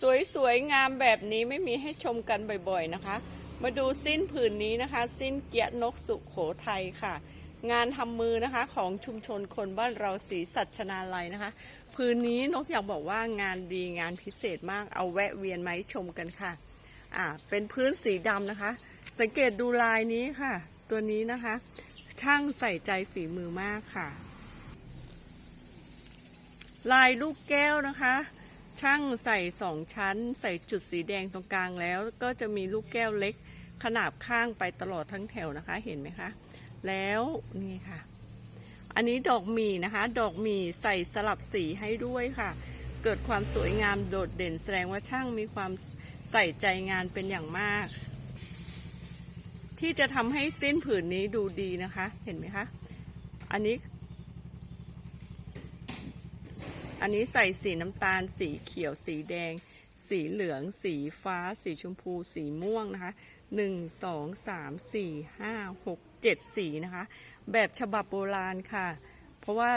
สวยๆงามแบบนี้ไม่มีให้ชมกันบ่อยๆนะคะ มาดูสิ้นผืนนี้นะคะ สิ้นเกียรตินกสุขโขทัยค่ะ งานทำมือนะคะของชุมชนคนบ้านเราศรีสัชนาลัยนะคะ ผืนนี้นกอยากบอกว่างานดีงานพิเศษมากเอาแวะเวียนมาให้ชมกันค่ะอ่าเป็นพื้นสีดำนะคะ สังเกตดูลายนี้ค่ะ ตัวนี้นะคะ ช่างใส่ใจฝีมือมากค่ะ ลายลูกแก้วนะคะ ช่างใส่สองชั้น ใส่จุดสีแดงตรงกลางแล้ว ก็จะมีลูกแก้วเล็กขนาบข้างไปตลอดทั้งแถวนะคะเห็นไหมคะ แล้วนี่ค่ะ อันนี้ดอกหมี่นะคะ ดอกหมี่ใส่สลับสีให้ด้วยค่ะ เกิดความสวยงามโดดเด่นแสดงว่าช่างมีความใส่ใจงานเป็นอย่างมาก ที่จะทำให้สิ้นผืนนี้ดูดีนะคะ เห็นไหมคะ อันนี้ อันนี้ใส่สีน้ำตาล สีเขียว สีแดง สีเหลือง สีฟ้า สีชมพู สีม่วงนะคะหนึ่งสองสามสี่ห้าหกเจ็ดสีนะคะ แบบฉบับโบราณค่ะ เพราะว่า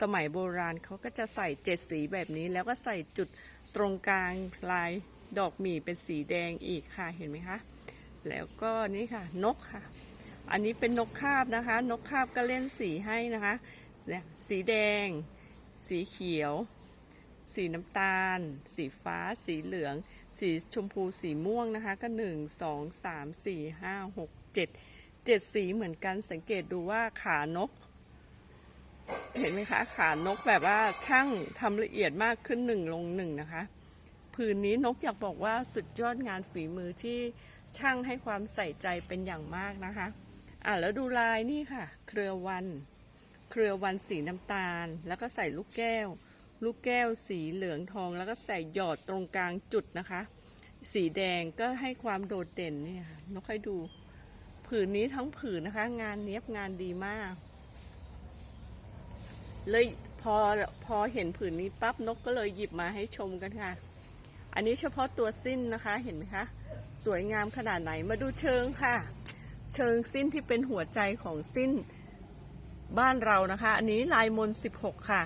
สมัยโบราณเขาก็จะใส่เจ็ดสีแบบนี้ แล้วก็ใส่จุดตรงกลางลายดอกหมี่เป็นสีแดงอีกค่ะ เห็นไหมคะ แล้วก็นี่ค่ะนกค่ะ อันนี้เป็นนกคาบนะคะ นกคาบก็เล่นสีให้นะคะ สีแดง สีเขียว สีน้ำตาล สีฟ้า สีเหลือง สีชมพู สีม่วงนะคะ ก็หนึ่งสองสามสี่ห้าหกเจ็ดเจ็ดสีเหมือนกันสังเกตดูว่าขานก เห็นไหมคะ ขานกแบบว่าช่างทำละเอียดมากขึ้นหนึ่งลงหนึ่งนะคะ ผืนนี้นกอยากบอกว่าสุดยอดงานฝีมือที่ช่างให้ความใส่ใจเป็นอย่างมากนะคะ อะแล้วดูลายนี่ค่ะ เครือวัน เครือวันสีน้ำตาล แล้วก็ใส่ลูกแก้ว ลูกแก้วสีเหลืองทอง แล้วก็ใส่หยอดตรงกลางจุดนะคะ สีแดงก็ให้ความโดดเด่นเนี่ค่ะนกให้ดู ผืนนี้ทั้งผืนนะคะ งานเนี้ยบงานดีมาก เลยพอพอเห็นผืนนี้ปั๊บนกก็เลยหยิบมาให้ชมกันค่ะ อันนี้เฉพาะตัวสิ้นนะคะเห็นไหมคะสวยงามขนาดไหนมาดูเชิงค่ะ เชิงสิ้นที่เป็นหัวใจของสิ้น บ้านเรานะคะ อันนี้ลายมน 16 ค่ะ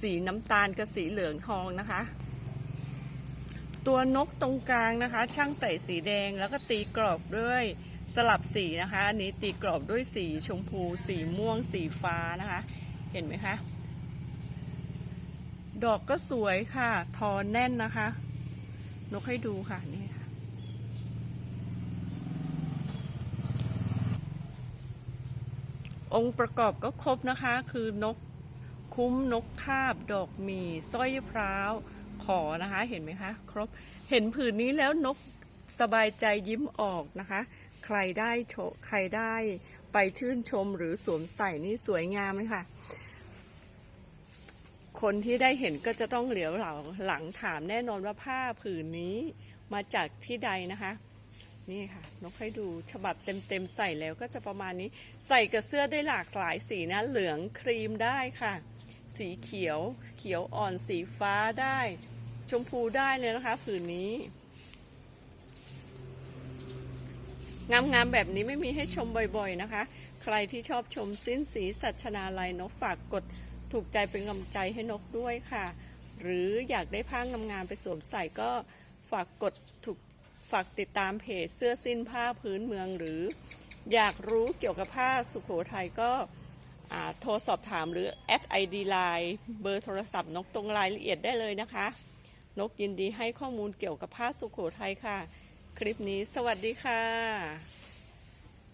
สีน้ำตาลกับสีเหลืองทองนะคะ ตัวนกตรงกลางนะคะ ช่างใส่สีแดงแล้วก็ตีกรอบด้วยสลับสีนะคะ อันนี้ตีกรอบด้วยสีชมพู สีม่วง สีฟ้านะคะ เห็นไหมคะ ดอกก็สวยค่ะ ทอแน่นนะคะ นกให้ดูค่ะนี่ค่ะ องค์ประกอบก็ครบนะคะ คือนกคุ้มนกคาบ ดอกหมีสร้อยพร้าวขอนะคะ เห็นไหมคะ ครบเห็นผืนนี้แล้วนกสบายใจยิ้มออกนะคะ ใครได้โชใครได้ไปชื่นชมหรือสวมใส่นี่สวยงามเลยค่ะ คนที่ได้เห็นก็จะต้องเหลียวหลังถามแน่นอนว่าผ้าผืนนี้มาจากที่ใดนะคะ นี่ค่ะนกให้ดูฉบับเต็มๆใส่แล้วก็จะประมาณนี้ ใส่กับเสื้อได้หลากหลายสีนะ เหลืองครีมได้ค่ะ สีเขียวเขียวอ่อนสีฟ้าได้ ชมพูได้เลยนะคะ ผืนนี้ งามๆแบบนี้ไม่มีให้ชมบ่อยๆนะคะ ใครที่ชอบชมสิ้นสีสัชนาลัยนกฝากกดถูกใจเป็นกำลังใจให้นกด้วยค่ะ หรืออยากได้ผ้างามๆไปสวมใส่ก็ฝากกดถูก ฝากติดตามเพจเสื้อสิ้นผ้าพื้นเมืองหรือ อยากรู้เกี่ยวกับผ้าสุโขทัยก็โทรสอบถามหรือแอดไอดีไลน์เบอร์โทรศัพท์นกตรงรายละเอียดได้เลยนะคะ นกยินดีให้ข้อมูลเกี่ยวกับผ้าสุโขทัยค่ะ คลิปนี้สวัสดีค่ะ